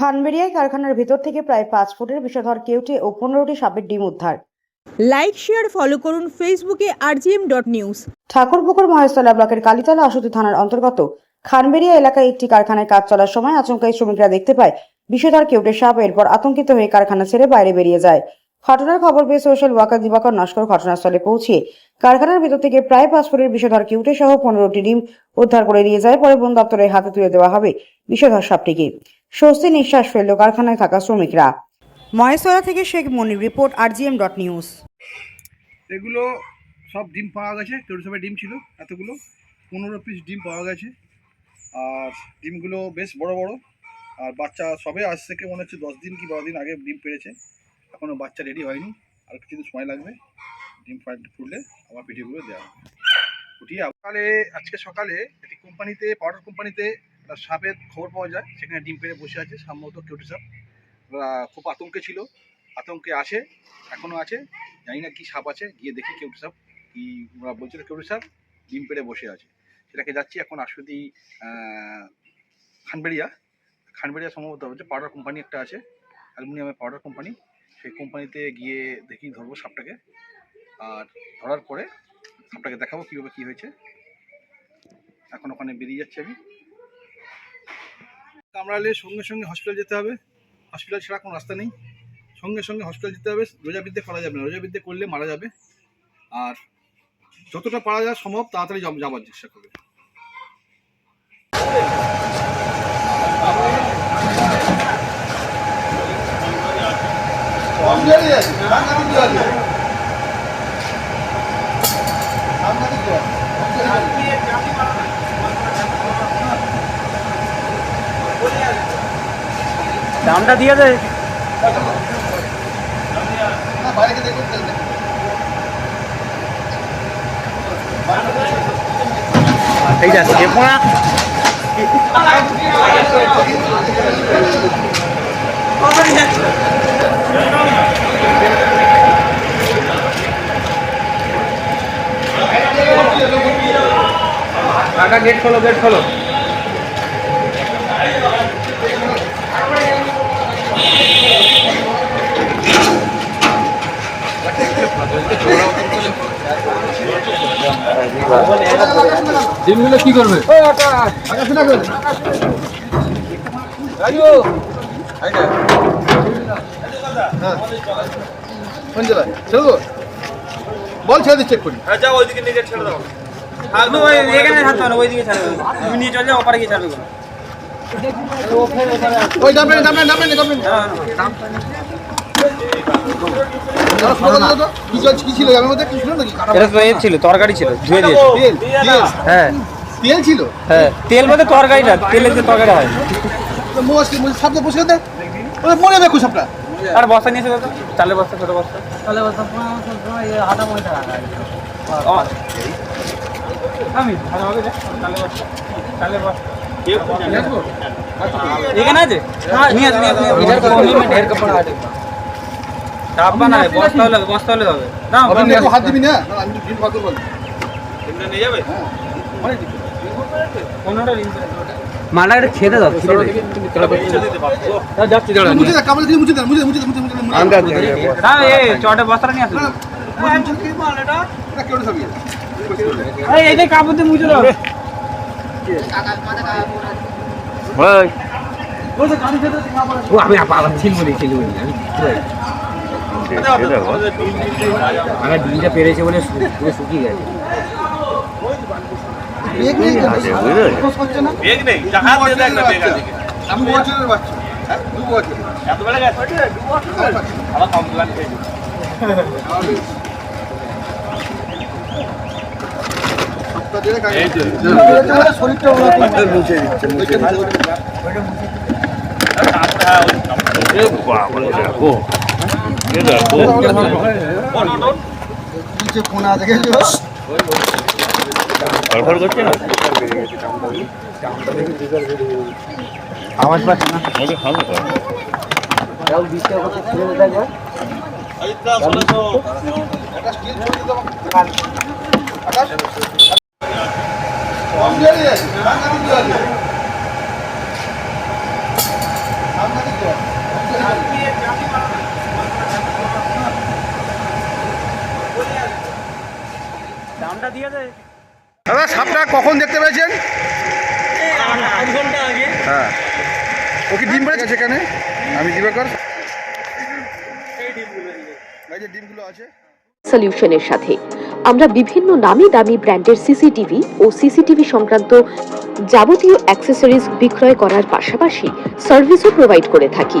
খানবেড়িয়ায় কারখানার ভেতর থেকে প্রায় পাঁচ ফুটের বিষধর কেউটে ও পনেরোটি সাপের ডিম উদ্ধার। লাইক শেয়ার ফলো করুন ফেসবুকে RGM dot news Thakurpukur Maheshtala ব্লকের কালীতলা আশুতি থানার অন্তর্গত খানবেড়িয়া এলাকায় একটি কারখানায় কাজ চলার সময় আচমকাই শ্রমিকরা দেখতে পায় বিষধর কেউটে সাপ এরপর আতঙ্কিত হয়ে কারখানা ছেড়ে বাইরে বেরিয়ে যায়। ঘটনার খবর পেয়ে সোশ্যাল ওয়ার্কার দিবাকর নস্কর ঘটনাস্থলে পৌঁছিয়ে কারখানার ভেতর থেকে প্রায় পাঁচ ফুটের বিষধর কিউটে সহ পনেরোটি ডিম উদ্ধার করে নিয়ে যায়। পরে বন দপ্তরের হাতে তুলে দেওয়া হবে বিষধর সাপটিকে। স্বস্তি নিঃশ্বাস ফেলল কারখানায় থাকা শ্রমিকরা। মহেশতলা থেকে Sheikh Monir report, RGM dot news. এগুলো সব ডিম পাওয়া গেছে সবাই ডিম ছিল এতগুলো। পনেরো পিস ডিম পাওয়া গেছে। আর ডিমগুলো বেশ বড় বড়। আর বাচ্চা সবে আজ থেকে মনে হচ্ছে, দশ দিন কি বারো দিন আগে ডিম পেড়েছে এখনও বাচ্চা রেডি হয়নি, আর কিছুদিন সময় লাগবে ডিম ফাট ফুটলে আবার পিঠিগুলো দেওয়া হবে। ফুটিয়ে সকালে, আজকে সকালে একটি কোম্পানিতে পাউডার কোম্পানিতে একটা সাপের খবর পাওয়া যায়, সেখানে ডিম পেড়ে বসে আছে, সম্ভবত কেউটি সাপ। খুব আতঙ্কে ছিল, আতঙ্কে আসে এখনও আছে, জানি না কি সাপ আছে, গিয়ে দেখি কেউটি সাপ, কি ওরা বলছিল কেউটি সাপ, ডিম পেড়ে বসে আছে। সেটাকে যাচ্ছি এখন আসুদি খানবেড়িয়া। খানবেড়িয়া সম্ভবত হচ্ছে পাউডার কোম্পানি একটা আছে, অ্যালুমিনিয়ামের পাউডার কোম্পানি। সেই কোম্পানিতে গিয়ে দেখি ধরবো সাপটাকে। আর ধরার পরে সাপটাকে দেখাবো কীভাবে কী হয়েছে। এখন ওখানে বেরিয়ে যাচ্ছি আমি। কামড়ালে সঙ্গে সঙ্গে হসপিটাল যেতে হবে। হসপিটাল ছাড়া কোনো রাস্তা নেই। সঙ্গে সঙ্গে হসপিটাল যেতে হবে। রোজাবিদ্যে করা যাবে না। রোজাবিদ্যে করলে মারা যাবে। আর যতটা পারা যায় সম্ভব, তাড়াতাড়ি যাবার চেষ্টা করবে। দামটা দিয়ে দে। এইটা চেপোনা কাকা গেট খোলো গেট খোলো ডিমগুলো কি করবে? কোন জেলায়? ছেড়ে দেবো বল ছেড়ে দিয়ে চেক করি থাকবে ওই এখানে থাকতে হবে ওইদিকে ছাড়বে তুমি নিয়ে চলে যাও ওপারে গিয়ে ছাড়বে ওই দাম নেই দাম নেই দাম নেই দাম নেই কি ছিল এর মধ্যে কি ছিল নাকি? এটা তো এর ছিল তরকারি ছিল ধুয়ে দিয়েছে। তেল হ্যাঁ। তেল ছিল? হ্যাঁ তেল বলতে তরকারিটা তেলের যে তরকারি হয়। কি মোষ সাপটা বসে দে। ওই মরে দেখো সাপটা আর বস্তা নিয়ে এসে। চালের বস্তা ছোট বস্তা। ও। আমি? ভালো হবে রে, চালের বস্তা চালের বস্তা। এখানে আছে? নিয়ে আসো নিয়ে আসো, ঢের কাপড় আছে। চাপা না বস্তা হলে বস্তা হলে হবে। দাও আপনি একটু হাত দিবি না? না, আমি বল নিয়ে যাবে? অনেক দিবি। পনেরোটা রিং মালাটা খেতে দাও যাচ্ছি দাঁড়া মুছে দে কাপড় দিয়ে মুছে দে মুছে মুছে মুছে মুছে দে, মুছে দে। হ্যাঁ চটে বস্তাটা নিয়ে আসো। এটা কেউ সবই এই এই কাপড় দিয়ে মুছে দাও। আমি ছিল বলি ছিল বলি আমি আমার ডিমটা পেরেছে বলে পুরো শুকিয়ে গেছে। বেগ আওয়াজ পাচ্ছে না। আকাশ দাদা সাপটা কখন দেখতে পেয়েছেন? হ্যাঁ। ও কি ডিম সেখানে? আমি দিবাকর ডিমগুলো আছে। সলিউশনের সাথে। আমরা বিভিন্ন নামি দামি ব্র্যান্ডের সিসিটিভি ও সিসিটিভি সংক্রান্ত যাবতীয় অ্যাক্সেসরিজ বিক্রয় করার পাশাপাশি সার্ভিসও প্রোভাইড করে থাকি।